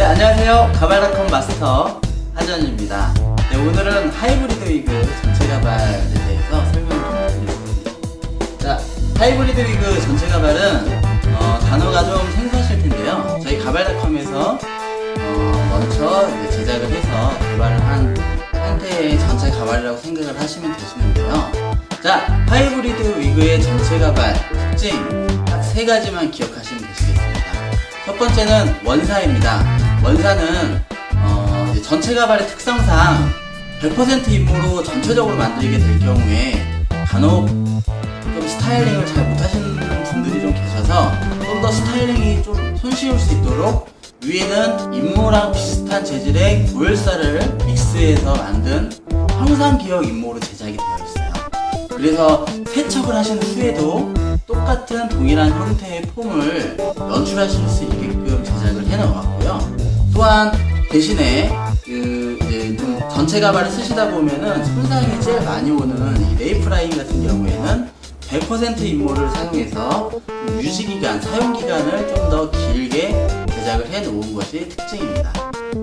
네, 안녕하세요. 가발닷컴 마스터 하전입니다. 네, 오늘은 하이브리드 위그 전체 가발에 대해서 설명을 좀 드리겠습니다. 자, 하이브리드 위그 전체 가발은 어, 단어가 좀 생소하실 텐데요. 저희 가발닷컴에서 어, 먼저 제작을 해서 개발을 한 형태의 전체 가발이라고 생각을 하시면 되시는데요. 자, 하이브리드 위그의 전체 가발 특징 딱 세 가지만 기억하시면 되시겠습니다. 첫 번째는 원사입니다. 원사는 어, 전체 가발의 특성상 100% 임무로 전체적으로 만들게 될 경우에 간혹 좀 스타일링을 잘 못하시는 분들이 좀 계셔서 좀 더 스타일링이 좀 손쉬울 수 있도록 위에는 임무랑 비슷한 재질의 고열사를 믹스해서 만든 형상 기억 임무로 제작이 되어 있어요. 그래서 세척을 하신 후에도 똑같은 동일한 형태의 폼을 연출하실 수 있게끔 제작을 해 놓았고요. 또한 대신에 그 이제 좀 전체 가발을 쓰시다 보면은 손상이 제일 많이 오는 이 레이프라인 같은 경우에는 100% 임무를 사용해서 유지 기간, 사용 기간을 좀 더 길게 제작을 해 놓은 것이 특징입니다.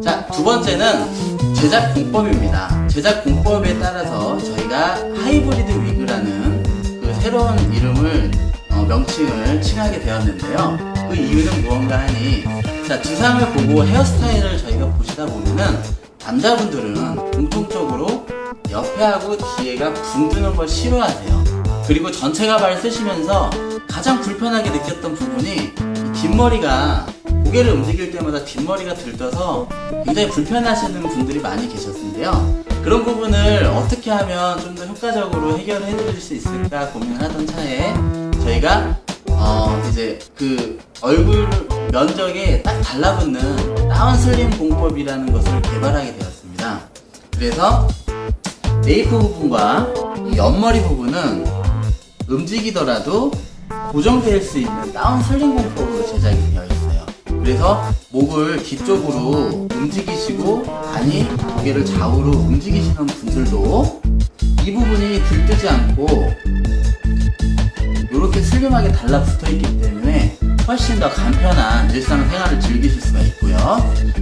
자, 두 번째는 제작 공법입니다. 제작 공법에 따라서 저희가 하이브리드 위그라는 그 새로운 이름을 어, 명칭을 칭하게 되었는데요. 그 이유는 무언가 하니 자 두상을 보고 헤어스타일을 저희가 보시다 보면은 남자분들은 공통적으로 옆에하고 뒤에가 붕드는 걸 싫어하세요. 그리고 전체 가발을 쓰시면서 가장 불편하게 느꼈던 부분이 이 뒷머리가 고개를 움직일 때마다 뒷머리가 들떠서 굉장히 불편하시는 분들이 많이 계셨는데요. 그런 부분을 어떻게 하면 좀 더 효과적으로 해결해 드릴 수 있을까 고민을 하던 차에 저희가 어 이제 그 얼굴 면적에 딱 달라붙는 다운 슬림 공법이라는 것을 개발하게 되었습니다. 그래서 메이크 부분과 이 옆머리 부분은 움직이더라도 고정될 수 있는 다운 슬림 공법으로 제작이 되어 있어요. 그래서 목을 뒤쪽으로 움직이시고 아니 고개를 좌우로 움직이시는 분들도 이 부분이 들뜨지 않고 이렇게 슬림하게 달라붙어 있기 때문에 훨씬 더 간편한 일상생활을 즐기실 수가 있고요.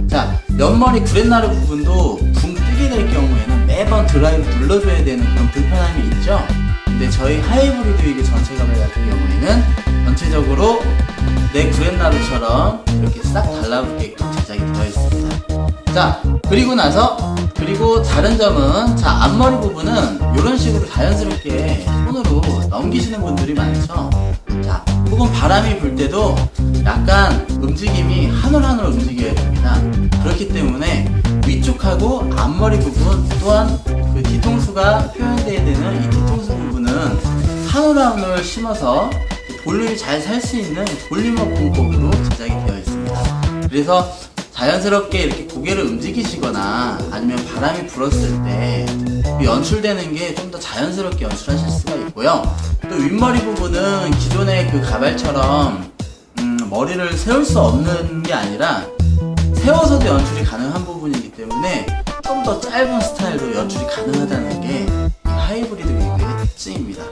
자, 옆머리 구렛나루 부분도 붕 뜨게 될 경우에는 매번 드라이브 눌러줘야 되는 그런 불편함이 있죠. 근데 저희 하이브리드 위그 전체 가발 같은 경우에는 전체적으로 내 구렛나루처럼 이렇게 싹 달라붙게끔 제작이 되어 있습니다. 자, 그리고 나서 그리고 다른 점은 자 앞머리 부분은 이런 식으로 자연스럽게 손으로 넘기시는 분들이 많죠. 자, 혹은 바람이 불 때도 약간 움직임이 한올 한올 움직여야 됩니다. 그렇기 때문에 위쪽하고 앞머리 부분 또한 그 뒤통수가 표현돼야 되는 이 뒤통수 부분은 한올 한올 심어서 볼륨이 잘 살 수 있는 볼륨업 공법으로 제작이 되어 있습니다. 그래서 자연스럽게 이렇게 고개를 움직이시거나 아니면 바람이 불었을 때그 연출되는 게 좀 더 자연스럽게 연출하실 수가 있고요. 또 윗머리 부분은 기존의 그 가발처럼 음, 머리를 세울 수 없는 게 아니라 세워서도 연출이 가능한 부분이기 때문에 좀 더 짧은 스타일로 연출이 가능하다는 게이 하이브리드 위그의 특징입니다.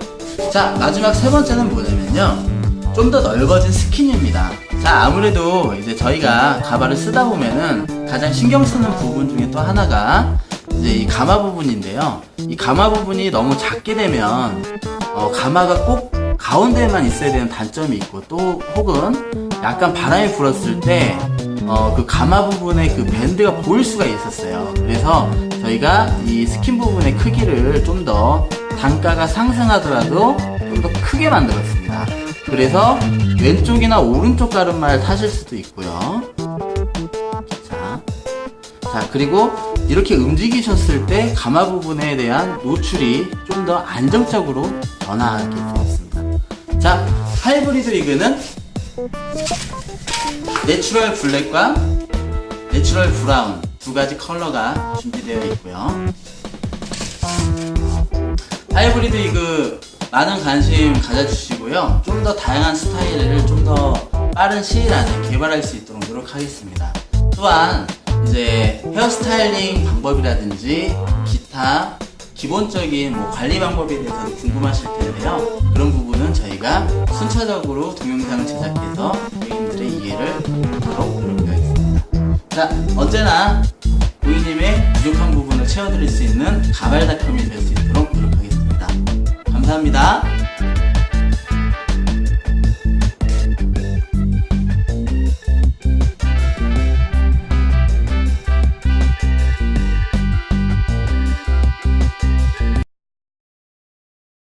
자, 마지막 세 번째는 뭐냐면요. 좀 더 넓어진 스킨입니다. 자, 아무래도 이제 저희가 가발을 쓰다 보면은 가장 신경 쓰는 부분 중에 또 하나가 이제 이 가마 부분인데요. 이 가마 부분이 너무 작게 되면 어, 가마가 꼭 가운데만 있어야 되는 단점이 있고 또 혹은 약간 바람이 불었을 때 어, 그 가마 부분의 그 밴드가 보일 수가 있었어요. 그래서 저희가 이 스킨 부분의 크기를 좀 더 단가가 상승하더라도 좀 더 크게 만들었습니다. 그래서 왼쪽이나 오른쪽 가르마를 타실 수도 있고요. 자, 자 그리고 이렇게 움직이셨을 때 가마 부분에 대한 노출이 좀 더 안정적으로 변화하게 되었습니다. 자, 하이브리드 리그는 내추럴 블랙과 내추럴 브라운 두 가지 컬러가 준비되어 있고요. 하이브리드 리그 많은 관심 가져주시고요. 좀 더 다양한 스타일을 좀 더 빠른 시일 안에 개발할 수 있도록 노력하겠습니다. 또한 이제 헤어스타일링 방법이라든지 기타 기본적인 뭐 관리 방법에 대해서 궁금하실 텐데요. 그런 부분은 저희가 순차적으로 동영상을 제작해서 고객님들의 이해를 돕도록 노력하겠습니다. 자, 언제나 고객님의 부족한 부분을 채워드릴 수 있는 가발닷컴이 될 수 있도록. 감사합니다.